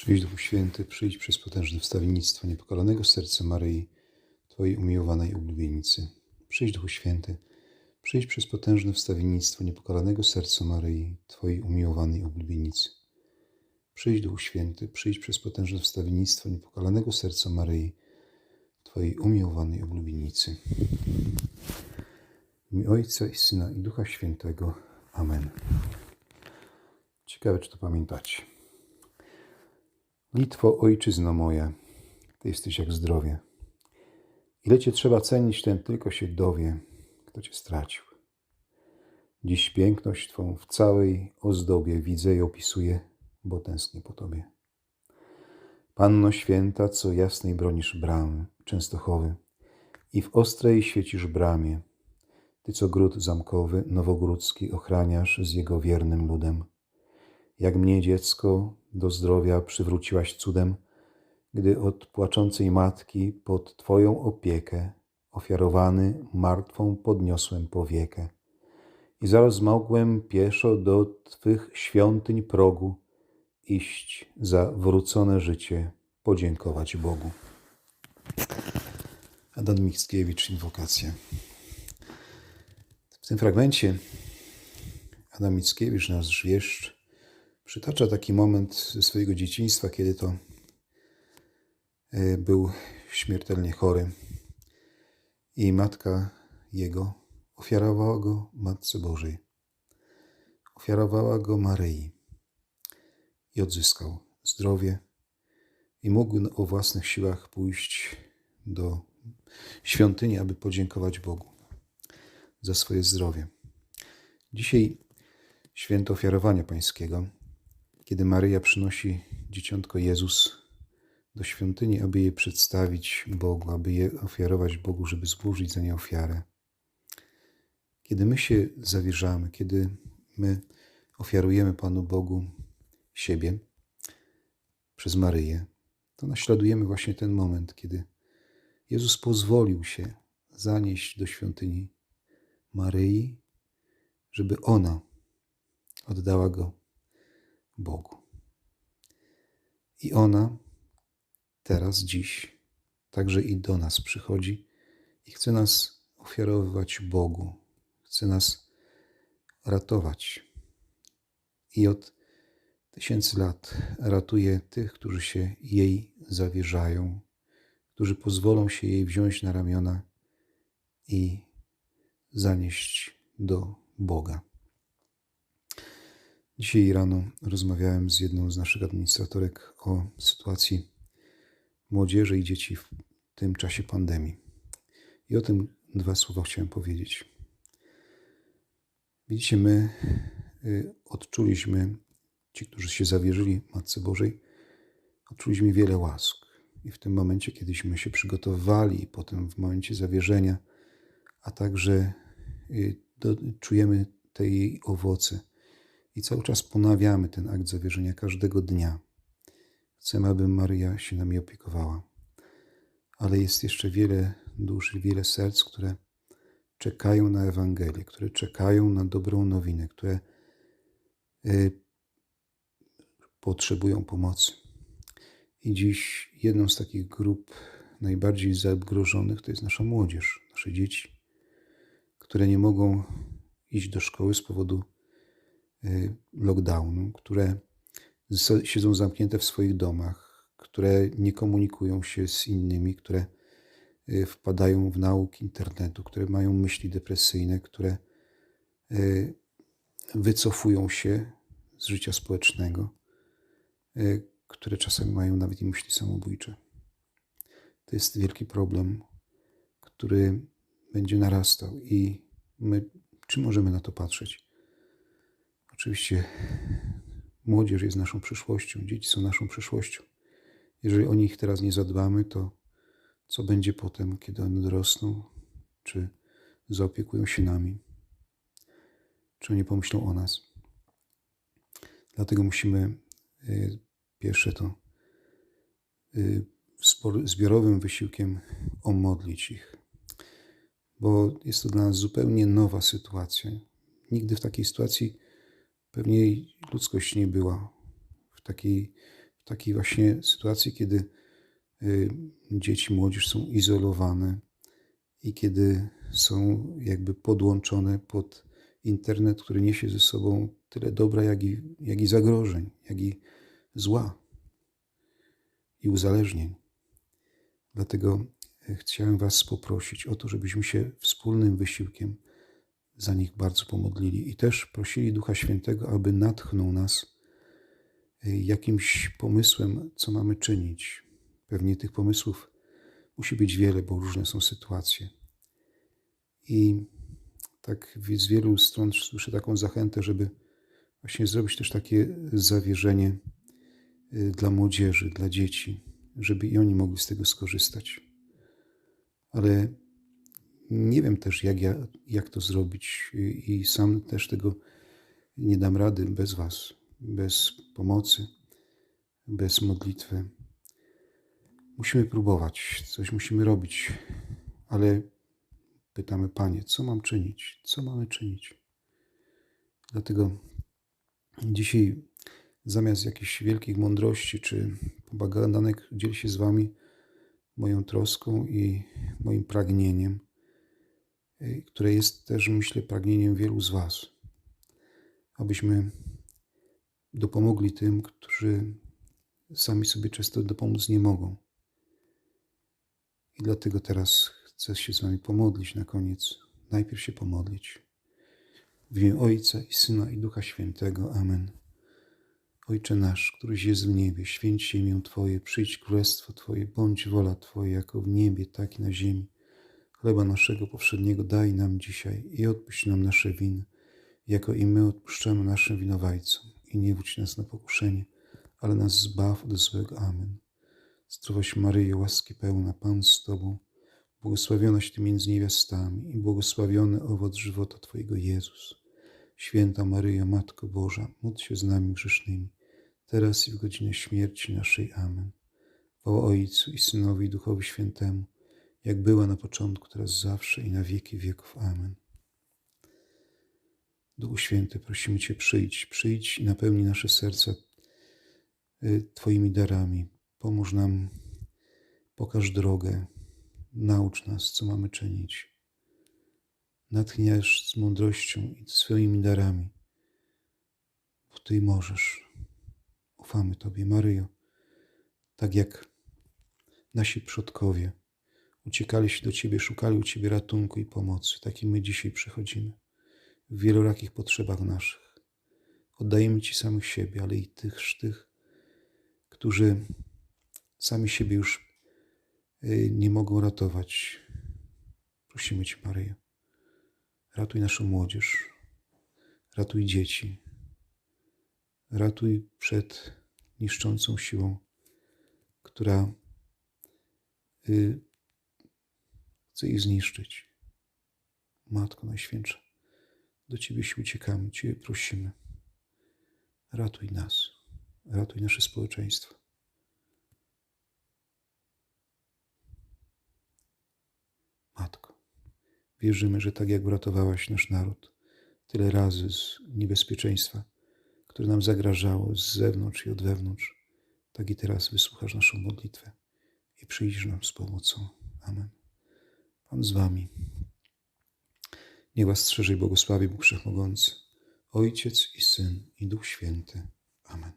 Przyjdź Duchu Święty, przyjdź przez potężne wstawiennictwo niepokalanego serca Maryi, Twojej umiłowanej ublubienicy. Przyjdź Duchu Święty, przyjdź przez potężne wstawiennictwo niepokalanego serca Maryi, Twojej umiłowanej ublubienicy. Przyjdź Duchu Święty, przyjdź przez potężne wstawiennictwo niepokalanego serca Maryi, Twojej umiłowanej ublubienicy. W Ojca i Syna i Ducha Świętego. Amen. Ciekawe, czy to pamiętacie. Litwo, ojczyzno moja, Ty jesteś jak zdrowie. Ile Cię trzeba cenić, ten tylko się dowie, kto Cię stracił. Dziś piękność Twą w całej ozdobie widzę i opisuję, bo tęsknię po Tobie. Panno święta, co jasnej bronisz bramy Częstochowy i w ostrej świecisz bramie, Ty, co gród zamkowy, nowogródzki ochraniasz z jego wiernym ludem. Jak mnie, dziecko, do zdrowia przywróciłaś cudem, gdy od płaczącej matki pod Twoją opiekę ofiarowany martwą podniosłem powiekę. I zaraz mogłem pieszo do Twych świątyń progu iść za wrócone życie, podziękować Bogu. Adam Mickiewicz, inwokacja. W tym fragmencie Adam Mickiewicz, nasz wieszcz, przytacza taki moment swojego dzieciństwa, kiedy to e, był śmiertelnie chory i matka jego ofiarowała go Matce Bożej. Ofiarowała go Maryi i odzyskał zdrowie i mógł o własnych siłach pójść do świątyni, aby podziękować Bogu za swoje zdrowie. Dzisiaj święto ofiarowania pańskiego, kiedy Maryja przynosi dzieciątko Jezus do świątyni, aby je przedstawić Bogu, aby je ofiarować Bogu, żeby złożyć za nie ofiarę. Kiedy my się zawierzamy, kiedy my ofiarujemy Panu Bogu siebie przez Maryję, to naśladujemy właśnie ten moment, kiedy Jezus pozwolił się zanieść do świątyni Maryi, żeby ona oddała go Bogu. I ona teraz, dziś, także i do nas przychodzi i chce nas ofiarowywać Bogu, chce nas ratować. I od tysięcy lat ratuje tych, którzy się jej zawierzają, którzy pozwolą się jej wziąć na ramiona i zanieść do Boga. Dzisiaj rano rozmawiałem z jedną z naszych administratorek o sytuacji młodzieży i dzieci w tym czasie pandemii. I o tym dwa słowa chciałem powiedzieć. Widzicie, my y, odczuliśmy, ci, którzy się zawierzyli Matce Bożej, odczuliśmy wiele łask. I w tym momencie, kiedyśmy się przygotowywali, potem w momencie zawierzenia, a także y, do, czujemy te jej owoce i cały czas ponawiamy ten akt zawierzenia każdego dnia. Chcemy, aby Maryja się nami opiekowała. Ale jest jeszcze wiele dusz i wiele serc, które czekają na Ewangelię, które czekają na dobrą nowinę, które y, potrzebują pomocy. I dziś jedną z takich grup najbardziej zagrożonych to jest nasza młodzież, nasze dzieci, które nie mogą iść do szkoły z powodu lockdownu, które siedzą zamknięte w swoich domach, które nie komunikują się z innymi, które y, wpadają w nauk internetu, które mają myśli depresyjne, które y, wycofują się z życia społecznego, które czasami mają nawet i myśli samobójcze. To jest wielki problem, który będzie narastał i my, czy możemy na to patrzeć? Oczywiście młodzież jest naszą przyszłością, dzieci są naszą przyszłością. Jeżeli o nich teraz nie zadbamy, to co będzie potem, kiedy one dorosną? Czy zaopiekują się nami? Czy oni pomyślą o nas? Dlatego musimy y, pierwsze to y, zbiorowym wysiłkiem omodlić ich, bo jest to dla nas zupełnie nowa sytuacja. Nigdy w takiej sytuacji pewnie ludzkość nie była w takiej, w takiej właśnie sytuacji, kiedy y, dzieci, młodzież są izolowane i kiedy są jakby podłączone pod internet, który niesie ze sobą tyle dobra, jak i, jak i zagrożeń, jak i zła i uzależnień. Dlatego e, chciałem Was poprosić o to, żebyśmy się wspólnym wysiłkiem za nich bardzo pomodlili i też prosili Ducha Świętego, aby natchnął nas e, jakimś pomysłem, co mamy czynić. Pewnie tych pomysłów musi być wiele, bo różne są sytuacje. I tak z wielu stron słyszę taką zachętę, żeby właśnie zrobić też takie zawierzenie y, dla młodzieży, dla dzieci, żeby i oni mogli z tego skorzystać. Ale nie wiem też, jak, ja, jak to zrobić, i sam też tego nie dam rady bez Was, bez pomocy, bez modlitwy. Musimy próbować, coś musimy robić, ale pytamy, Panie, co mam czynić? Co mamy czynić? Dlatego dzisiaj zamiast jakichś wielkich mądrości czy baganek dzielę się z Wami moją troską i moim pragnieniem, y, które jest też, myślę, pragnieniem wielu z Was, abyśmy dopomogli tym, którzy sami sobie często dopomóc nie mogą. I dlatego teraz chcę się z Wami pomodlić na koniec. Najpierw się pomodlić. W imię Ojca i Syna i Ducha Świętego. Amen. Ojcze nasz, któryś jest w niebie, święć się imię Twoje, przyjdź królestwo Twoje, bądź wola Twoja, jako w niebie, tak i na ziemi. Chleba naszego powszedniego daj nam dzisiaj i odpuść nam nasze winy, jako i my odpuszczamy naszym winowajcom. I nie wódź nas na pokuszenie, ale nas zbaw od złego. Amen. Zdrowaś Maryjo, łaski pełna, Pan z Tobą, błogosławionaś Ty między niewiastami i błogosławiony owoc żywota Twojego Jezus. Święta Maryjo, Matko Boża, módl się z nami grzesznymi, teraz i w godzinę śmierci naszej. Amen. Chwała Ojcu i Synowi i Duchowi Świętemu, jak była na początku, teraz zawsze i na wieki wieków. Amen. Duchu Święty, prosimy Cię, przyjdź, przyjdź i napełnij nasze serca y, Twoimi darami. Pomóż nam, pokaż drogę, naucz nas, co mamy czynić. Natchniasz z mądrością i swoimi darami, bo Ty możesz. Ufamy Tobie, Maryjo, tak jak nasi przodkowie uciekali się do Ciebie, szukali u Ciebie ratunku i pomocy, tak i my dzisiaj przychodzimy w wielorakich potrzebach naszych. Oddajemy Ci samych siebie, ale i tych, tych, którzy sami siebie już y, nie mogą ratować. Prosimy Cię, Maryjo, ratuj naszą młodzież, ratuj dzieci, ratuj przed niszczącą siłą, która y, chce ich zniszczyć. Matko Najświętsza, do Ciebie się uciekamy, Ciebie prosimy. Ratuj nas, ratuj nasze społeczeństwo. Matko, wierzymy, że tak jak uratowałaś nasz naród tyle razy z niebezpieczeństwa, które nam zagrażało z zewnątrz i od wewnątrz, tak i teraz wysłuchasz naszą modlitwę i przyjdziesz nam z pomocą. Amen. Pan z Wami. Niech Was strzeże i błogosławi Bóg Wszechmogący, Ojciec i Syn i Duch Święty. Amen.